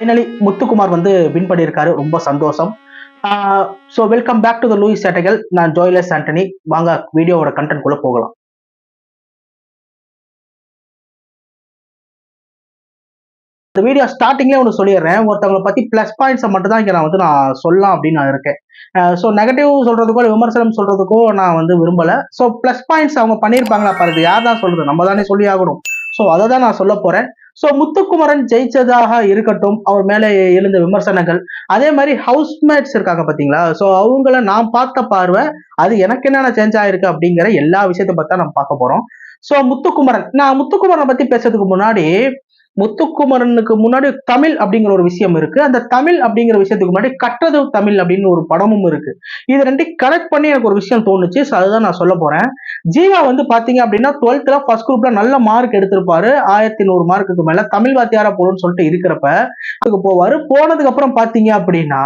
Finally Muthukumar வந்து win பண்ணியிருக்காரு. ரொம்ப சந்தோஷம். So welcome back to the Louis சேட்டைகள். நான் ஜோய்லஸ் ஆண்டனி வாங்க வீடியோவோட கண்டென்ட் குள்ள போகலாம். இந்த வீடியோ ஸ்டார்டிங்லேயே ஒன்று சொல்லிடுறேன். ஒருத்தவங்களை பற்றி ப்ளஸ் பாயிண்ட்ஸை மட்டும் தான் இங்கே நான் வந்து நான் சொல்லலாம் அப்படின்னு நான் இருக்கேன். ஸோ நெகட்டிவ் சொல்கிறதுக்கோ விமர்சனம் சொல்கிறதுக்கோ நான் வந்து விரும்பலை. ஸோ ப்ளஸ் பாயிண்ட்ஸ் அவங்க பண்ணியிருப்பாங்களா பாருது யார் தான் சொல்கிறது நம்ம தானே சொல்லி ஆகணும். ஸோ அதை தான் நான் சொல்ல போகிறேன் ஸோ முத்துக்குமரன் ஜெயிச்சதாக இருக்கட்டும் அவர் மேலே எழுந்த விமர்சனங்கள். அதே மாதிரி ஹவுஸ்மேட்ஸ் இருக்காங்க பார்த்தீங்களா? ஸோ அவங்கள நான் பார்த்த பார்வை அது எனக்கு என்னென்ன சேஞ்ச் ஆயிருக்கு அப்படிங்கிற எல்லா விஷயத்தை பற்றி நம்ம பார்க்க போகிறோம் ஸோ முத்துக்குமரன். நான் முத்துக்குமரனை பற்றி பேசுறதுக்கு முன்னாடி முத்துக்குமரனுக்கு முன்னாடி தமிழ் அப்படிங்கிற ஒரு விஷயம் இருக்கு. அந்த தமிழ் அப்படிங்கிற விஷயத்துக்கு முன்னாடி கற்றது தமிழ் அப்படின்னு ஒரு படமும் இருக்கு. இது ரெண்டையும் கனெக்ட் பண்ணி எனக்கு ஒரு விஷயம் தோணுச்சு. ஸோ அதுதான் நான் சொல்ல போறேன். ஜீவா வந்து பாத்தீங்க அப்படின்னா டுவெல்த்ல ஃபர்ஸ்ட் குரூப்ல நல்ல மார்க் எடுத்திருப்பாரு. ஆயிரத்தி நூறு மார்க்குக்கு மேல தமிழ் வாத்தியாரா போகணும்னு சொல்லிட்டு இருக்கிறப்ப அதுக்கு போவாரு. போனதுக்கு அப்புறம் பாத்தீங்க அப்படின்னா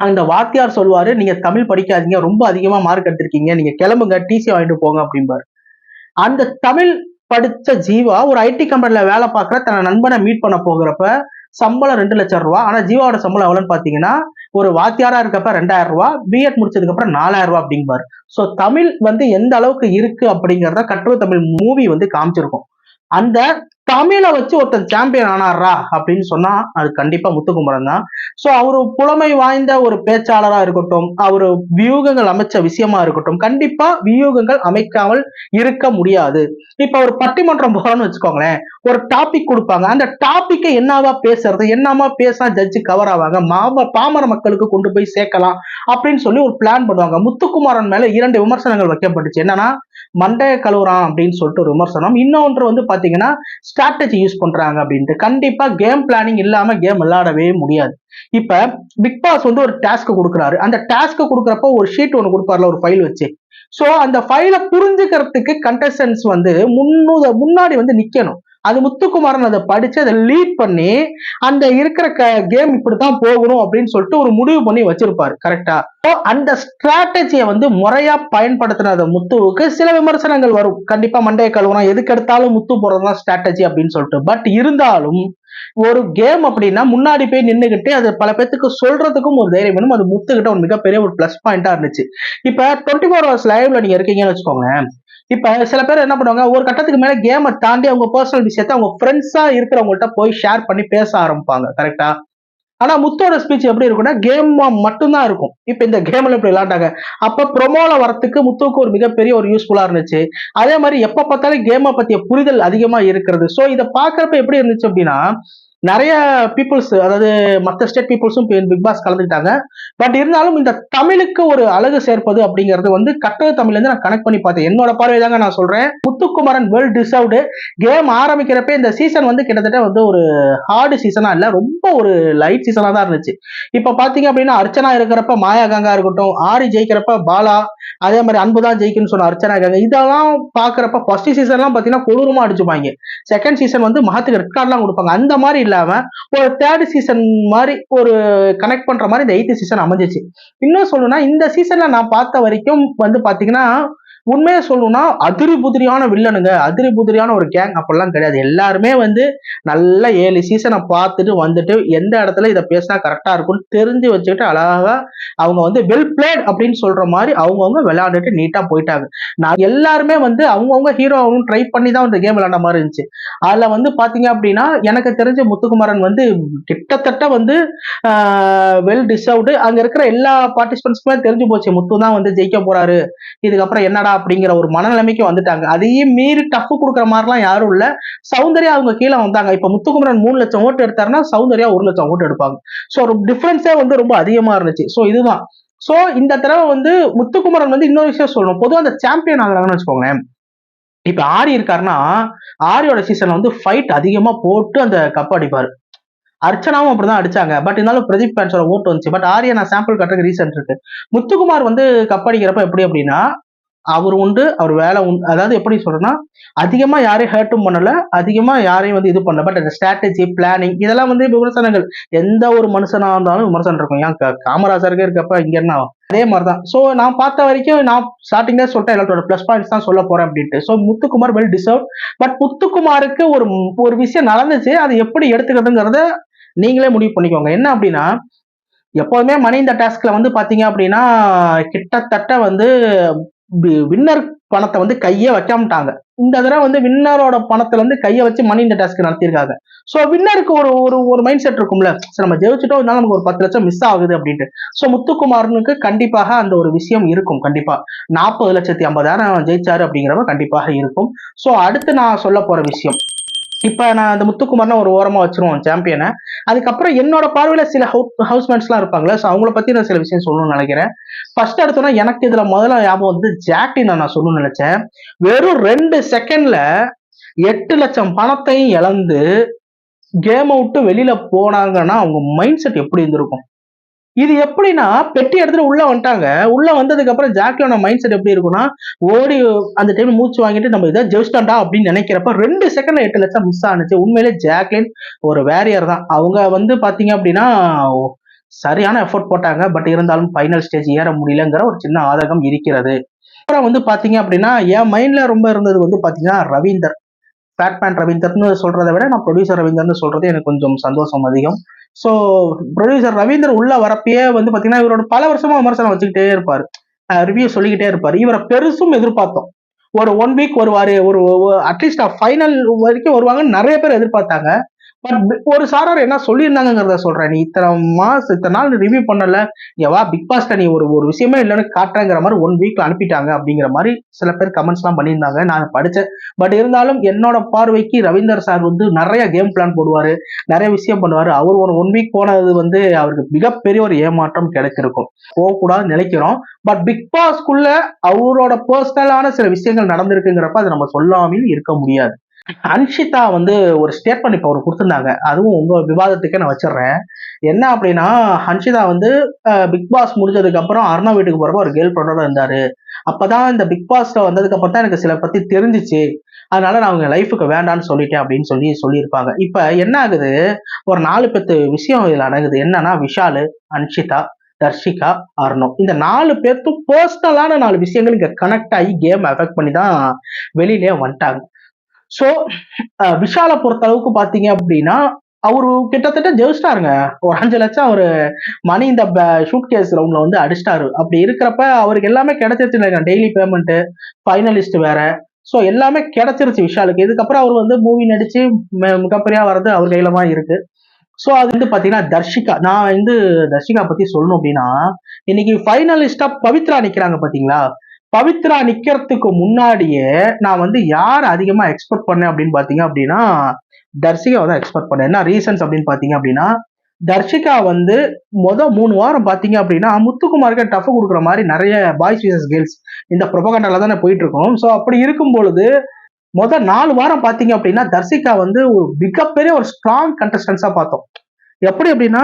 அந்த வாத்தியார் சொல்லுவாரு நீங்க தமிழ் படிக்காதீங்க. ரொம்ப அதிகமா மார்க் எடுத்திருக்கீங்க. நீங்க கிளம்புங்க. டிசி வாங்கிட்டு போங்க அப்படிம்பாரு. அந்த தமிழ் படித்த ஜீவா ஒரு ஐடி கம்பெனில வேலை பார்க்குற தன் நண்பனை மீட் பண்ண போகிறப்ப சம்பளம் ரெண்டு லட்சம் ரூபா. ஆனா ஜீவாவோட சம்பளம் எவ்வளோன்னு பாத்தீங்கன்னா ஒரு வாத்தியாரா இருக்கப்ப ரெண்டாயிரம் ரூபா பிஎட் முடிச்சதுக்கு அப்புறம் நாலாயிரம் ரூபா அப்படிம்பார். ஸோ தமிழ் வந்து எந்த அளவுக்கு இருக்கு அப்படிங்கிறத கற்று தமிழ் மூவி வந்து காமிச்சிருக்கும். அந்த தமிழை வச்சு ஒருத்தன் சாம்பியன் ஆனாரா அப்படின்னு சொன்னா அது கண்டிப்பா முத்துக்குமரன் தான். ஸோ அவரு புலமை வாய்ந்த ஒரு பேச்சாளரா இருக்கட்டும் அவரு வியூகங்கள் அமைச்ச விஷயமா இருக்கட்டும் கண்டிப்பா வியூகங்கள் அமைக்காமல் இருக்க முடியாது. இப்ப ஒரு பட்டிமன்றம் போறோம்னு வச்சுக்கோங்களேன் ஒரு டாபிக் கொடுப்பாங்க. அந்த டாபிக்கை என்னவா பேசுறது? என்னமா பேசினா ஜட்ஜு கவர் ஆவாங்க? மாம பாமர மக்களுக்கு கொண்டு போய் சேர்க்கலாம் அப்படின்னு சொல்லி ஒரு பிளான் பண்ணுவாங்க. முத்துக்குமாரன் மேல இரண்டு விமர்சனங்கள் வைக்கப்பட்டுச்சு. என்னன்னா மண்டைய கழுவுறான் அப்படின்னு சொல்லிட்டு ஒரு விமர்சனம். இன்னொன்று வந்து பாத்தீங்கன்னா ஸ்ட்ராட்டஜி யூஸ் பண்றாங்க அப்படின்ட்டு. கண்டிப்பா கேம் பிளானிங் இல்லாம கேம் விளையாடவே முடியாது. இப்ப பிக் பாஸ் வந்து ஒரு டாஸ்க் கொடுக்குறாரு. அந்த டாஸ்க் கொடுக்குறப்போ ஒரு ஷீட் ஒன்று கொடுப்பார்ல ஒரு ஃபைல் வச்சு. ஸோ அந்த ஃபைலை புரிஞ்சுக்கிறதுக்கு கண்டஸ்டன்ஸ் வந்து முன்னு முன்னாடி வந்து நிற்கணும் அது முத்துக்குமாரன் அதை படிச்சு அதை லீட் பண்ணி அந்த இருக்கிற கேம் இப்படித்தான் போகணும் அப்படின்னு சொல்லிட்டு ஒரு முடிவு பண்ணி வச்சிருப்பாரு கரெக்டா அந்த ஸ்ட்ராட்டஜியை வந்து முறையா பயன்படுத்தின முத்துவுக்கு சில விமர்சனங்கள் வரும். கண்டிப்பா மண்டைய கழுவுனா எதுக்கு எடுத்தாலும் முத்து போறதுதான் ஸ்ட்ராட்டஜி அப்படின்னு சொல்லிட்டு. பட் இருந்தாலும் ஒரு கேம் அப்படின்னா முன்னாடி போய் நின்றுகிட்டு அது பல பேத்துக்கு சொல்றதுக்கும் ஒரு தைரியம் வேணும். அது முத்துக்கிட்ட ஒரு மிகப்பெரிய ஒரு பிளஸ் பாயிண்டா இருந்துச்சு. இப்ப டுவெண்ட்டி ஃபோர் ஹவர்ஸ் லைவ்ல நீங்க இருக்கீங்கன்னு வச்சுக்கோங்க இப்ப சில பேர் என்ன பண்ணுவாங்க ஒரு கட்டத்துக்கு மேல கேமை தாண்டி அவங்க பர்சனல் விஷயத்த அவங்க ஃப்ரெண்ட்ஸா இருக்கிறவங்கள்ட்ட போய் ஷேர் பண்ணி பேச ஆரம்பிப்பாங்க கரெக்டா ஆனா முத்தோட ஸ்பீச் எப்படி இருக்கும்னா கேம் மட்டும்தான் இருக்கும். இப்ப இந்த கேம்ல இப்படி விளையாண்டாங்க. அப்ப ப்ரொமோல வரத்துக்கு முத்துவுக்கு ஒரு மிகப்பெரிய ஒரு யூஸ்ஃபுல்லா இருந்துச்சு. அதே மாதிரி எப்ப பார்த்தாலும் கேமை பத்திய புரிதல் அதிகமா இருக்கிறது. சோ இதை பாக்குறப்ப எப்படி இருந்துச்சு அப்படின்னா நிறைய பீப்புள்ஸ் அதாவது மற்ற ஸ்டேட் பீப்புள்ஸும் பிக் பாஸ் கலந்துக்கிட்டாங்க. பட் இருந்தாலும் இந்த தமிழுக்கு ஒரு அழகு சேர்ப்பது அப்படிங்கிறது வந்து கட்டள தமிழ்ல இருந்து நான் கனெக்ட் பண்ணி பார்த்தேன். என்னோட பார்வை தாங்க நான் சொல்றேன். முத்துக்குமரன் வெல் டிசர்வ்டு கேம் ஆரம்பிக்கிறப்ப இந்த சீசன் வந்து கிட்டத்தட்ட வந்து ஒரு ஹார்டு சீசனா இல்ல ரொம்ப ஒரு லைட் சீசனா தான் இருந்துச்சு. இப்ப பாத்தீங்க அப்படின்னா அர்ச்சனா இருக்கிறப்ப மாயா கங்கா இருக்கட்டும் ஆரி ஜெயிக்கிறப்ப பாலா அதே மாதிரி அன்புதான் ஜெயிக்குன்னு சொன்ன அர்ச்சனா இதெல்லாம் பாக்குறப்ப ஃபர்ஸ்ட் சீசன்லாம் பாத்தீங்கன்னா கொடூரமா அடிச்சுப்பாங்க. செகண்ட் சீசன் வந்து மகத்துக்கு ரெட் கார்ட்லாம் கொடுப்பாங்க. அந்த மாதிரி இல்லாம ஒரு தேர்ட் சீசன் மாதிரி ஒரு கனெக்ட் பண்ற மாதிரி இந்த எயித்து சீசன் அமைஞ்சிச்சு. இன்னும் சொல்லணும்னா இந்த சீசன்ல நான் பார்த்த வரைக்கும் வந்து பாத்தீங்கன்னா உண்மையை சொல்லணும்னா அதிரி புதிரியான வில்லனுங்க. அதிரி புதிரியான ஒரு கேங் அப்படிலாம் கிடையாது. எல்லாருமே வந்து நல்ல ஏழு சீசனை பார்த்துட்டு வந்துட்டு எந்த இடத்துல இதை பேசினா கரெக்டாக இருக்கும்னு தெரிஞ்சு வச்சுக்கிட்டு அழகாக அவங்க வந்து வெல் பிளேட் அப்படின்னு சொல்ற மாதிரி அவங்கவுங்க விளையாண்டுட்டு நீட்டாக போயிட்டாங்க. நான் எல்லாருமே வந்து அவங்கவுங்க ஹீரோ ஆகணும் ட்ரை பண்ணி தான் இந்த கேம் விளையாண்ட மாதிரி இருந்துச்சு. அதில் வந்து பார்த்தீங்க அப்படின்னா எனக்கு தெரிஞ்ச முத்துக்குமாரன் வந்து கிட்டத்தட்ட வந்து வெல் டிசர்வ்டு அங்கே இருக்கிற எல்லா பார்ட்டிசிபென்ட்ஸ்க்குமே தெரிஞ்சு போச்சு. முத்து தான் வந்து ஜெயிக்க போறாரு. இதுக்கப்புறம் என்னடா அப்படிங்கிற ஒரு மனநிலைமைக்கு வந்துட்டாங்க. அதையும் மீறி டஃப் கொடுக்குற மாதிரிலாம் யாரும் இல்ல. சௌந்தர்யா அவங்க கீழே வந்தாங்க. இப்ப முத்துக்குமரன் மூணு லட்சம் ஓட்டு எடுத்தாருன்னா சௌந்தர்யா ஒரு லட்சம் ஓட்டு எடுப்பாங்க. ஸோ ஒரு டிஃபரன்ஸே வந்து ரொம்ப அதிகமா இருந்துச்சு. ஸோ இதுதான். ஸோ இந்த தடவை வந்து முத்துக்குமரன் வந்து இன்னொரு விஷயம் சொல்லணும். பொதுவாக அந்த சாம்பியன் ஆகுறாங்கன்னு வச்சுக்கோங்களேன். இப்ப ஆரி இருக்காருன்னா ஆரியோட சீசன்ல வந்து ஃபைட் அதிகமா போட்டு அந்த கப் அடிப்பாரு. அர்ச்சனாவும் அப்படிதான் அடிச்சாங்க. பட் இருந்தாலும் பிரதீப் பேன்ஸோட ஓட்டு வந்துச்சு. பட் ஆரியா நான் சாம்பிள் கட்டுறதுக்கு ரீசன் இருக்கு. முத்துக்குமார் வந்து கப் அடிக்கிறப்ப எப்படி அப்படின்னா அவர் உண்டு அவர் வேலை உண்டு அதாவது எப்படி சொல்றேன்னா அதிகமா யாரையும் ஹர்ட்டும் பண்ணல அதிகமா யாரையும் வந்து இது பண்ணல. பட் அந்த ஸ்ட்ராட்டஜி பிளானிங் இதெல்லாம் வந்து விமர்சனங்கள். எந்த ஒரு மனுஷனா இருந்தாலும் விமர்சனம் இருக்கும். ஏன் காமராஜருக்கே இருக்கப்ப இங்க என்ன அதே மாதிரிதான். சோ நான் பார்த்த வரைக்கும் நான் ஸ்டார்டிங்ல சொல்லிட்டேன் எல்லாத்தோட பிளஸ் பாயிண்ட்ஸ் தான் சொல்ல போறேன் அப்படின்ட்டு. So Muthukumar well deserve but முத்துக்குமாருக்கு ஒரு ஒரு விஷயம் நடந்துச்சு. அதை எப்படி எடுத்துக்கிறதுங்கிறத நீங்களே முடிவு பண்ணிக்கோங்க. என்ன அப்படின்னா எப்போதுமே மணி இந்த டாஸ்க்ல வந்து பாத்தீங்க அப்படின்னா கிட்டத்தட்ட வந்து வின்னர் பணத்தை வந்து கையே வைக்காமட்டாங்க. இந்த தடவை வந்து வின்னரோட பணத்துல இருந்து கையை வச்சு மணி இந்த டாஸ்க் நடத்தியிருக்காங்க. ஸோ வின்னருக்கு ஒரு ஒரு ஒரு மைண்ட் செட் இருக்கும்ல. சரி நம்ம ஜெயிச்சிட்டோம் இருந்தாலும் நமக்கு ஒரு பத்து லட்சம் மிஸ் ஆகுது அப்படின்ட்டு. ஸோ முத்துக்குமாரனுக்கு கண்டிப்பாக அந்த ஒரு விஷயம் இருக்கும் கண்டிப்பா. நாற்பது லட்சத்தி ஐம்பதாயிரம் ஜெயிச்சாரு அப்படிங்கிறவங்க கண்டிப்பாக இருக்கும். ஸோ அடுத்து நான் சொல்ல போற விஷயம். இப்போ நான் அந்த முத்துக்குமார்னா ஒரு ஓரமாக வச்சிருவோம் சாம்பியனை அதுக்கப்புறம் என்னோட பார்வையில் சில ஹவுஸ்மேட்ஸ்லாம் இருப்பாங்களே ஸோ அவங்கள பற்றி நான் சில விஷயம் சொல்லணும்னு நினைக்கிறேன். ஃபர்ஸ்ட் எடுத்தோன்னா எனக்கு இதில் முதல்ல ஞாபகம் வந்து ஜாக்டின் நான் சொல்லணும்னு நினைச்சேன். வெறும் ரெண்டு செகண்ட்ல எட்டு லட்சம் பணத்தையும் இழந்து கேம் அவுட்டு வெளியில போனாங்கன்னா அவங்க மைண்ட் செட் எப்படி இருந்திருக்கும்? இது எப்படின்னா பெட்டி எடுத்துட்டு உள்ள வந்துட்டாங்க. உள்ள வந்ததுக்கு அப்புறம் ஜாக்லியோட மைண்ட் செட் எப்படி இருக்கும்னா ஓடி அந்த டைம் மூச்சு வாங்கிட்டு நம்ம இதை ஜெயிச்சிட்டோம்டா அப்படின்னு நினைக்கிறப்ப ரெண்டு செகண்ட்ல எட்டு லட்சம் மிஸ் ஆனிச்சு. உண்மையிலே ஜாக்லின் ஒரு வேரியர் தான். அவங்க வந்து பாத்தீங்க அப்படின்னா சரியான எஃபோர்ட் போட்டாங்க. பட் இருந்தாலும் ஃபைனல் ஸ்டேஜ் ஏற முடியலங்கிற ஒரு சின்ன ஆதகம் இருக்கிறது. அப்புறம் வந்து பாத்தீங்க அப்படின்னா என் மைண்ட்ல ரொம்ப இருந்தது வந்து பாத்தீங்கன்னா ரவீந்தர். பேட்மேன் ரவீந்தர்னு சொல்றதை விட நான் ப்ரொடியூசர் ரவீந்தர்னு சொல்றது எனக்கு கொஞ்சம் சந்தோஷம் அதிகம். ஸோ ப்ரொடியூசர் ரவீந்தர் உள்ள வரப்பயே வந்து பார்த்தீங்கன்னா இவரோட பல வருஷமா விமர்சனம் வச்சுக்கிட்டே இருப்பார். ரிவ்யூ சொல்லிக்கிட்டே இருப்பார். இவரை பெருசும் எதிர்பார்த்தோம். ஒரு ஒன் வீக் வருவாரு. ஒரு அட்லீஸ்ட் ஃபைனல் வரைக்கும் வருவாங்கன்னு நிறைய பேர் எதிர்பார்த்தாங்க. பட் ஒரு சாரார் என்ன சொல்லியிருந்தாங்கிறத சொல்றேன். நீ இத்தனை மாசம் இத்தனை நாள் ரிவ்யூ பண்ணல. எவா பிக் பாஸ்ட நீ ஒரு ஒரு விஷயமே இல்லைன்னு காட்டுறேங்கிற மாதிரி ஒன் வீக்ல அனுப்பிட்டாங்க அப்படிங்கிற மாதிரி சில பேர் கமெண்ட்ஸ் எல்லாம் பண்ணியிருந்தாங்க. நான் படிச்சேன். பட் இருந்தாலும் என்னோட பார்வைக்கு ரவீந்தர் சார் வந்து நிறைய கேம் பிளான் போடுவாரு நிறைய விஷயம் பண்ணுவாரு. அவர் ஒரு ஒன் வீக் போனது வந்து அவருக்கு மிகப்பெரிய ஒரு ஏமாற்றம் கிடைச்சிருக்கும் போகக்கூடாது நினைக்கிறோம். பட் பிக் பாஸ்க்குள்ள அவரோட பர்சனலான சில விஷயங்கள் நடந்திருக்குங்கிறப்ப அதை நம்ம சொல்லாமல் இருக்க முடியாது. அன்ஷிதா வந்து ஒரு ஸ்டேட்மெண்ட் இப்போ அவர் கொடுத்துருந்தாங்க. அதுவும் உங்க விவாதத்துக்கே நான் வச்சிடுறேன். என்ன அப்படின்னா ஹன்ஷிதா வந்து பிக் பாஸ் முடிஞ்சதுக்கு அப்புறம் அருணா வீட்டுக்கு போறப்ப ஒரு கேர்ள் ஃப்ரெண்டோட இருந்தாரு. அப்பதான் இந்த பிக் பாஸ்ல வந்ததுக்கு அப்புறம் தான் எனக்கு சில பத்தி தெரிஞ்சிச்சு. அதனால நான் அவங்க லைஃபுக்கு வேண்டாம்னு சொல்லிட்டேன் அப்படின்னு சொல்லி சொல்லியிருப்பாங்க. இப்ப என்ன ஆகுது? ஒரு நாலு பத்து விஷயம் இதுல அடங்குது. என்னன்னா விஷாலு அன்ஷிதா தர்ஷிகா அர்ணோ. இந்த நாலு பேர்த்தும் பர்சனலான நாலு விஷயங்கள் இங்க கனெக்ட் ஆகி கேம் அஃபெக்ட் பண்ணி தான் வெளியிலே வந்துட்டாங்க. ஸோ விஷாலை பொறுத்த அளவுக்கு பார்த்தீங்க அப்படின்னா அவரு கிட்டத்தட்ட ஜெயிச்சிட்டாருங்க. ஒரு அஞ்சு லட்சம் அவரு மணி இந்த ஷூட் கேஸ் ரவுண்ட்ல வந்து அடிச்சிட்டாரு. அப்படி இருக்கிறப்ப அவருக்கு எல்லாமே கிடைச்சிருச்சு டெய்லி பேமெண்ட் ஃபைனலிஸ்ட் வேற. ஸோ எல்லாமே கிடைச்சிருச்சு விஷாலுக்கு. இதுக்கப்புறம் அவர் வந்து மூவி நடிச்சு மிகப்பெரிய வர்றது அவர் கையிலமா இருக்கு. ஸோ அது வந்து பார்த்தீங்கன்னா தர்ஷிகா. நான் வந்து தர்ஷிகா பத்தி சொல்லணும் அப்படின்னா இன்னைக்கு ஃபைனலிஸ்டா பவித்ரா நிக்கிறாங்க பாத்தீங்களா பவித்ரா நிக்கிறதுக்கு முன்னாடியே நான் வந்து யார் அதிகமா எக்ஸ்பெக்ட் பண்ணேன் அப்படின்னு பாத்தீங்க அப்படின்னா தர்ஷிகாவை தான் எக்ஸ்பெக்ட் பண்ணேன். என்ன ரீசன்ஸ் அப்படின்னு பாத்தீங்க அப்படின்னா தர்ஷிகா வந்து மொதல் மூணு வாரம் பாத்தீங்க அப்படின்னா முத்துக்குமாருக்கு டஃப் கொடுக்குற மாதிரி நிறைய பாய்ஸ் வீசஸ் கேர்ள்ஸ் இந்த ப்ரொபகண்டால தானே போயிட்டு இருக்கோம் ஸோ அப்படி இருக்கும் பொழுது மொதல் நாலு வாரம் பாத்தீங்க அப்படின்னா தர்ஷிகா வந்து ஒரு மிகப்பெரிய ஒரு ஸ்ட்ராங் கண்டஸ்டன்ஸா பார்த்தோம். எப்படி அப்படின்னா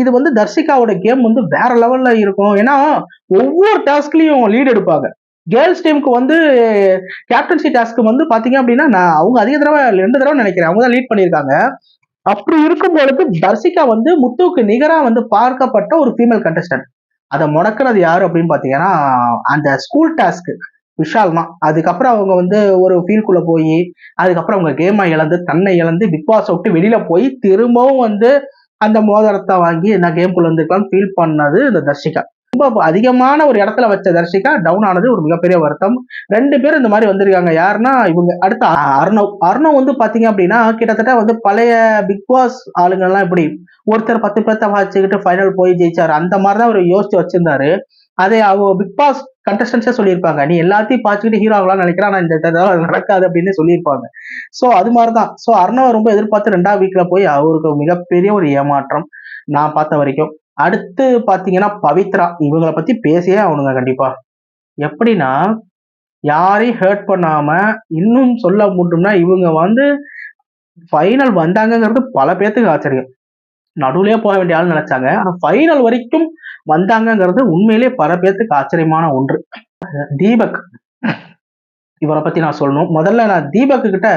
இது வந்து தர்ஷிகாவோட கேம் வந்து வேற லெவல்ல இருக்கும். ஏன்னா ஒவ்வொரு டாஸ்க்லயும் லீட் எடுப்பாங்க. கேர்ள்ஸ் டீமுக்கு வந்து கேப்டன்சி டாஸ்க்கு வந்து பாத்தீங்க அப்படின்னா நான் அவங்க அதிக தடவை ரெண்டு தடவை நினைக்கிறேன். அவங்க தான் லீட் பண்ணியிருக்காங்க. அப்படி இருக்கும் பொழுது தர்சிகா வந்து முத்துவுக்கு நிகராக வந்து பார்க்கப்பட்ட ஒரு ஃபீமேல் கண்டஸ்டன்ட் அதை முடக்கிறது யாரு அப்படின்னு பாத்தீங்கன்னா அந்த ஸ்கூல் டாஸ்க்கு விஷால் தான். அதுக்கப்புறம் அவங்க வந்து ஒரு ஃபீல்குள்ள போய் அதுக்கப்புறம் அவங்க கேமை இழந்து தன்னை இழந்து பிக் பாஸ் விட்டு வெளியில போய் திரும்பவும் வந்து அந்த மோதிரத்தை வாங்கி நான் கேம்குள்ள இருந்துக்கலாம் ஃபீல் பண்ணது இந்த தர்ஷிகா. ரொம்ப அதிகமான ஒரு இடத்துல வச்ச தர்ஷிகா டவுன் ஆனது ஒரு மிகப்பெரிய வருத்தம். ரெண்டு பேரும் இந்த மாதிரி வந்திருக்காங்க. யாருன்னா இவங்க அடுத்த அர்ணவ். அர்ணவ் வந்து பாத்தீங்க அப்படின்னா கிட்டத்தட்ட வந்து பழைய பிக் பாஸ் ஆளுங்கள்லாம் இப்படி ஒருத்தர் பத்து பேர்த்த வச்சுக்கிட்டு ஃபைனல் போய் ஜெயிச்சாரு. அந்த மாதிரி தான் அவர் யோசிச்சு வச்சிருந்தாரு. அதே அவ பிக் பாஸ் கண்டஸ்டன்ஸே சொல்லியிருப்பாங்க. நீ எல்லாத்தையும் பார்த்துக்கிட்டு ஹீரோ ஆகலாம் நினைக்கிறா நான் இந்த நடக்காது அப்படின்னு சொல்லியிருப்பாங்க. ஸோ அது மாதிரி தான். ஸோ அர்ணவ ரொம்ப எதிர்பார்த்து ரெண்டாவது வீக்கில் போய் அவருக்கு மிகப்பெரிய ஒரு ஏமாற்றம் நான் பார்த்த வரைக்கும். அடுத்து பார்த்தீங்கன்னா பவித்ரா இவங்களை பற்றி பேசியே ஆகணுங்க கண்டிப்பாக எப்படின்னா யாரையும் ஹேர்ட் பண்ணாம இன்னும் சொல்ல முடியும்னா இவங்க வந்து ஃபைனல் வந்தாங்கங்கிறது பல பேர்த்துக்கு ஆச்சரியம். நடுவுலயே போக வேண்டிய ஆள் நினைச்சாங்க. ஆனால் ஃபைனல் வரைக்கும் வந்தாங்கங்கிறது உண்மையிலே பல பேர்த்துக்கு ஆச்சரியமான ஒன்று. தீபக் இவரை பத்தி நான் சொல்லணும். முதல்ல நான் தீபக்கு கிட்ட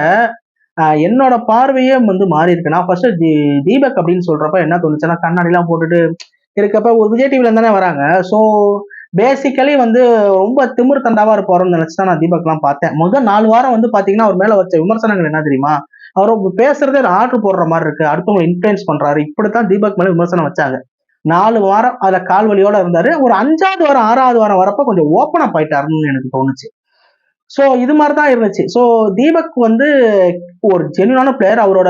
என்னோட பார்வையே வந்து மாறி இருக்கு. நான் ஃபர்ஸ்ட் தீபக் அப்படின்னு சொல்றப்ப என்ன தோணுச்சுன்னா கண்ணாடி எல்லாம் போட்டுட்டு இருக்கப்ப ஒரு விஜய் டிவில தானே வராங்க. ஸோ பேசிக்கலி வந்து ரொம்ப திமிர் தண்டாவா இருப்பாருன்னு நினைச்சு தான் நான் தீபக் எல்லாம் பார்த்தேன். முதல் நாலு வாரம் வந்து பாத்தீங்கன்னா அவர் மேல வச்ச விமர்சனங்கள் என்ன தெரியுமா? அவர் பேசுறதே ஆர்டர் போடுற மாதிரி இருக்கு. அடுத்தவங்களை இன்ஃபுளுன்ஸ் பண்றாரு. இப்படித்தான் தீபக் மேல விமர்சனம் வச்சாங்க. நாலு வாரம் அதுல கால் வலியோட இருந்தாரு. ஒரு அஞ்சாவது வாரம் ஆறாவது வாரம் வரப்ப கொஞ்சம் ஓப்பன் அப் ஆயிட்டாருன்னு எனக்கு தோணுச்சு. ஸோ இது மாதிரி தான் இருந்துச்சு. ஸோ தீபக் வந்து ஒரு ஜென்யூனான பிளேயர் அவரோட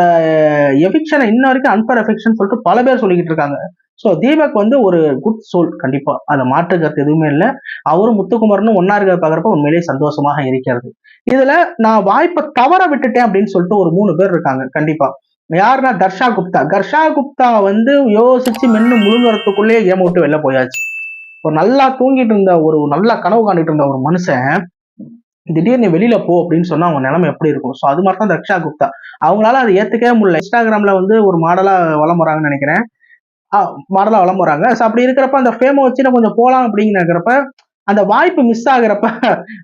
எஃபிக்ஷனை இன்ன வரைக்கும் அன்பர் எஃபிக்ஷன் சொல்லிட்டு பல பேர் சொல்லிக்கிட்டு இருக்காங்க. ஸோ தீபக் வந்து ஒரு குட் சோல் கண்டிப்பா. அதை மாற்று கருத்து எதுவுமே இல்லை. அவரும் முத்துக்குமார்னு ஒன்னா இருக்கிற பார்க்குறப்ப உண்மையிலேயே சந்தோஷமாக இருக்கிறது. இதுல நான் வாய்ப்பை தவற விட்டுட்டேன் அப்படின்னு சொல்லிட்டு ஒரு மூணு பேர் இருக்காங்க. கண்டிப்பா. யாருன்னா தர்ஷா குப்தா. தர்ஷா குப்தா வந்து யோசிச்சு மென்னு முழுங்குறதுக்குள்ளேயே கேம் விட்டு வெளில போயாச்சு. ஒரு நல்லா தூங்கிட்டு இருந்த ஒரு நல்லா கனவு காண்டிட்டு இருந்த ஒரு மனுஷன் திடீர்னு வெளியில போ அப்படின்னு சொன்னா அவங்க நிலைமை எப்படி இருக்கும்? ஸோ அது மாதிரி தான் ரக்ஷா குப்தா. அவங்களால அதை ஏத்துக்கவே முடியல. இன்ஸ்டாகிராம்ல வந்து ஒரு மாடலா வளம் வராங்கன்னு நினைக்கிறேன் மாடலா வளம் வராங்க ஸோ அப்படி இருக்கிறப்ப அந்த ஃபேமை வச்சு நான் கொஞ்சம் போகலாம் அப்படின்னு நினைக்கிறப்ப அந்த வாய்ப்பு மிஸ் ஆகுறப்ப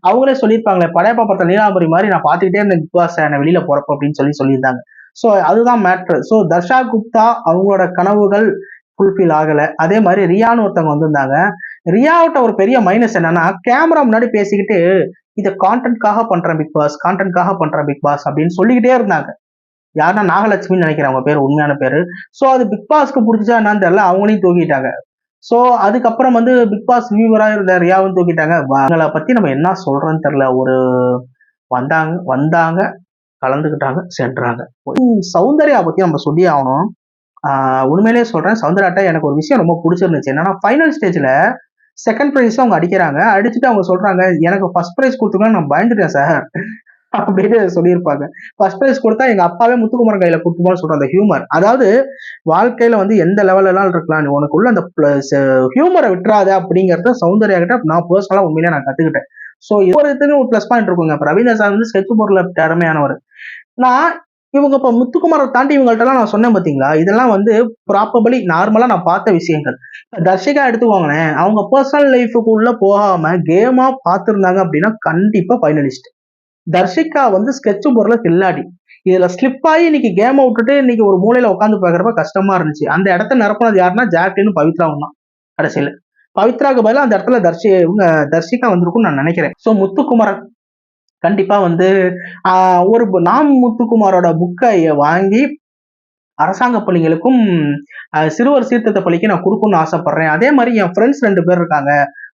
அவங்களே சொல்லியிருப்பாங்களே படையப்பா பார்த்த நீலாம்பரி மாதிரி நான் பார்த்துக்கிட்டே இருந்தேன் பிக் பாஸ் என்னை வெளியில போறப்ப அப்படின்னு சொல்லி சொல்லியிருந்தாங்க. ஸோ அதுதான் மேட்ரு ஸோ தர்ஷா குப்தா அவங்களோட கனவுகள் ஃபுல்ஃபில் ஆகலை. அதே மாதிரி ரியான்னு ஒருத்தவங்க வந்திருந்தாங்க. ரியாவிட்ட ஒரு பெரிய மைனஸ் என்னன்னா கேமரா முன்னாடி பேசிக்கிட்டு இதை கான்டென்ட்காக பண்றேன் பிக் பாஸ் கான்டென்ட்காக பண்றேன் பிக் பாஸ் அப்படின்னு சொல்லிக்கிட்டே இருந்தாங்க. யாருன்னா நாகலட்சுமின்னு நினைக்கிறேன் அவங்க பேர் உண்மையான பேர். ஸோ அது பிக் பாஸ்க்கு பிடிச்சா என்னன்னு தெரியல அவங்களையும் தூக்கிட்டாங்க. ஸோ அதுக்கப்புறம் வந்து பிக் பாஸ் வியூவராக இருந்த ரியாவும் தூக்கிட்டாங்க. அவங்கள பற்றி நம்ம என்ன சொல்கிறோன்னு தெரில ஒரு வந்தாங்க வந்தாங்க கலந்துக்கிட்டாங்க சென்றாங்க. சௌந்தர்யா பற்றி நம்ம சொல்லி ஆகணும். உண்மையிலேயே சொல்கிறேன் சௌந்தர்யாட்ட எனக்கு ஒரு விஷயம் ரொம்ப பிடிச்சிருந்துச்சு. என்னன்னா ஃபைனல் ஸ்டேஜில் செகண்ட் ப்ரைஸ் அவங்க அடிக்கிறாங்க. அடிச்சுட்டு அவங்க சொல்றாங்க எனக்கு ஃபர்ஸ்ட் ப்ரைஸ் கொடுத்துக்கலாம் நான் பயந்துட்டேன் சார் அப்படின்னு சொல்லியிருப்பாங்க. ஃபர்ஸ்ட் ப்ரைஸ் கொடுத்தா எங்க அப்பாவே முத்துக்குமரன் கையில கொடுத்துமான்னு சொல்ற அந்த ஹியூமர் அதாவது வாழ்க்கையில வந்து எந்த லெவலெல்லாம் இருக்கலாம். உனக்குள்ள அந்த ஹியூமரை விட்டுறாத அப்படிங்கறத சௌந்தர்யா கிட்ட நான் பர்சனலா உண்மையிலே நான் கத்துக்கிட்டேன். ஸோ ஒரு இதுன்னு ஒரு ப்ளஸ் பாயிண்ட் இருக்குங்க. இப்போ ரவீந்திர சார் வந்து ஸ்கெட்ச் பொருள் திறமையானவர். நான் இவங்க இப்போ முத்துக்குமாரை தாண்டி இவங்கள்ட்டலாம் நான் சொன்னேன் பார்த்தீங்களா இதெல்லாம் வந்து ப்ராப்பபலி நார்மலாக நான் பார்த்த விஷயங்கள். தர்ஷிகா எடுத்துக்கோங்களேன் அவங்க பர்சனல் லைஃபுக்குள்ள போகாம கேமா பார்த்துருந்தாங்க அப்படின்னா கண்டிப்பா ஃபைனலிஸ்ட் தர்ஷிகா வந்து ஸ்கெட்ச் பொருளை கில்லாடி இதுல ஸ்லிப் ஆகி இன்னைக்கு கேமை விட்டுட்டு இன்னைக்கு ஒரு மூலையில உட்காந்து பார்க்குறப்ப கஷ்டமா இருந்துச்சு. அந்த இடத்த நிரப்பினது யாருன்னா ஜாக்லின்னு பவித்ராவும் தான் கடைசியில். பவித்ராக்கு பதிலாக அந்த இடத்துல தர்ஷி இவங்க தர்ஷிகா வந்திருக்கும்னு நான் நினைக்கிறேன். ஸோ முத்துக்குமரன் கண்டிப்பா வந்து ஒரு நாம் முத்துக்குமாரோட புக்கை வாங்கி அரசாங்க பள்ளிகளுக்கும் சிறுவர் சீர்திருத்த பள்ளிக்கு நான் கொடுக்கணும்னு ஆசைப்படுறேன். அதே மாதிரி என் ஃப்ரெண்ட்ஸ் ரெண்டு பேர் இருக்காங்க.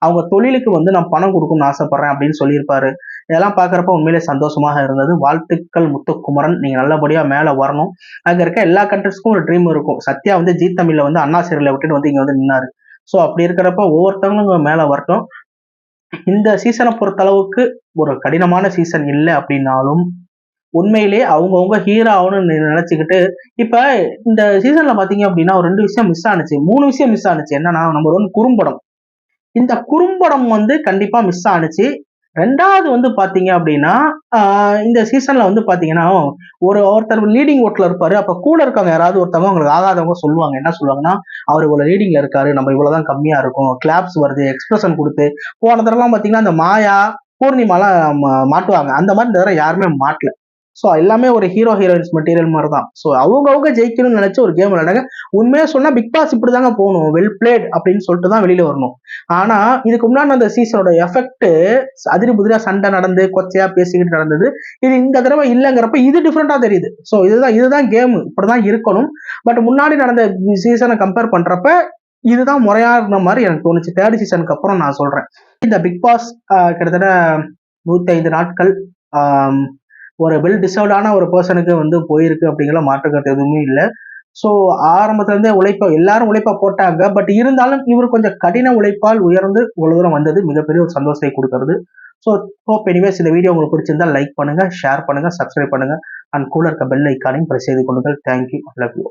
அவங்க தொழிலுக்கு வந்து நான் பணம் கொடுக்கணும்னு ஆசைப்படுறேன் அப்படின்னு சொல்லியிருப்பாரு. இதெல்லாம் பார்க்குறப்ப உண்மையிலே சந்தோஷமாக இருந்தது. வாழ்த்துக்கள் முத்துக்குமரன். நீங்கள் நல்லபடியாக மேலே வரணும். அங்கே இருக்க எல்லா கண்ட்ரிஸ்க்கும் ஒரு ட்ரீம் இருக்கும். சத்யா வந்து ஜி தமிழில் வந்து அண்ணா சிறையில விட்டுட்டு வந்து இங்கே வந்து நின்னாரு. ஸோ அப்படி இருக்கிறப்ப ஒவ்வொருத்தவங்களும் மேலே வரட்டும். இந்த சீசனை பொறுத்தளவுக்கு ஒரு கடினமான சீசன் இல்லை அப்படின்னாலும் உண்மையிலே அவங்கவுங்க ஹீரோ ஆகணும்னு நினைச்சுக்கிட்டு இப்ப இந்த சீசன்ல பாத்தீங்க அப்படின்னா ஒரு ரெண்டு விஷயம் மிஸ் ஆனிச்சு. மூணு விஷயம் மிஸ் ஆனிச்சு. என்னன்னா நம்பர் ஒன் குறும்படம். இந்த குறும்படம் வந்து கண்டிப்பா மிஸ் ஆனிச்சு. ரெண்டாவது வந்து பார்த்தீங்க அப்படின்னா இந்த சீசனில் வந்து பார்த்தீங்கன்னா ஒரு ஒருத்தர் லீடிங் ஓட்டில் இருப்பார். அப்போ கூட இருக்கவங்க யாராவது ஒருத்தவங்க அவங்களுக்கு ஆகாதவங்க சொல்லுவாங்க. என்ன சொல்லுவாங்கன்னா அவர் இவ்வளோ லீடிங்கில் இருக்காரு நம்ம இவ்வளோ தான் கம்மியாக இருக்கும். கிளாப்ஸ் வருது எக்ஸ்பிரஷன் கொடுத்து. போன தடவைலாம் பார்த்தீங்கன்னா அந்த மாயா பூர்ணிமாலாம் மாட்டுவாங்க. அந்த மாதிரி இந்த தடவை யாருமே மாட்டல. ஸோ எல்லாமே ஒரு ஹீரோ ஹீரோயின்ஸ் மெட்டீரியல் மாதிரி தான் ஸோ அவங்கவுங்க ஜெயிக்கணும்னு நினச்சி ஒரு கேம் விளையாடுங்க. உண்மையாக சொன்னால் பிக் பாஸ் இப்படி தாங்க போகணும். வெல் பிளேட் அப்படின்னு சொல்லிட்டு தான் வெளியில் வரணும். ஆனால் இதுக்கு முன்னாடி அந்த சீசனோட எஃபெக்ட் அதிரி புதிரா சண்டை நடந்து கொச்சையாக பேசிக்கிட்டு நடந்தது. இது இந்த தடவை இல்லைங்கிறப்ப இது டிஃப்ரெண்ட்டாக தெரியுது. ஸோ இதுதான் இதுதான் கேம் இப்படி தான் இருக்கணும். பட் முன்னாடி நடந்த சீசனை கம்பேர் பண்ணுறப்ப இதுதான் முறையா இருந்த மாதிரி எனக்கு தோணுச்சு. தேர்ட் சீசனுக்கு அப்புறம் நான் சொல்கிறேன் இந்த பிக் பாஸ் கிட்டத்தட்ட நூற்றி ஐந்து நாட்கள் ஒரு வெல் டிசர்வ்டான ஒரு பர்சனுக்கு வந்து போயிருக்கு அப்படிங்கிற கருத்து எதுவுமே இல்லை. ஸோ ஆரம்பத்துலேருந்தே உழைப்பா எல்லாரும் உழைப்பா போட்டாங்க. பட் இருந்தாலும் இவர் கொஞ்சம் கடின உழைப்பால் உயர்ந்து இவ்வளோ தூரம் வந்தது மிகப்பெரிய ஒரு சந்தோஷத்தை கொடுக்கறது. ஸோ ஹோப் எனிவேஸ் இந்த வீடியோ உங்களுக்கு பிடிச்சிருந்தா லைக் பண்ணுங்கள் ஷேர் பண்ணுங்கள் சப்ஸ்கிரைப் பண்ணுங்க. அண்ட் கூட இருக்க பெல் ஐக்கானையும் ப்ரெஸ் செய்து கொள்ளுங்கள். Thank you love you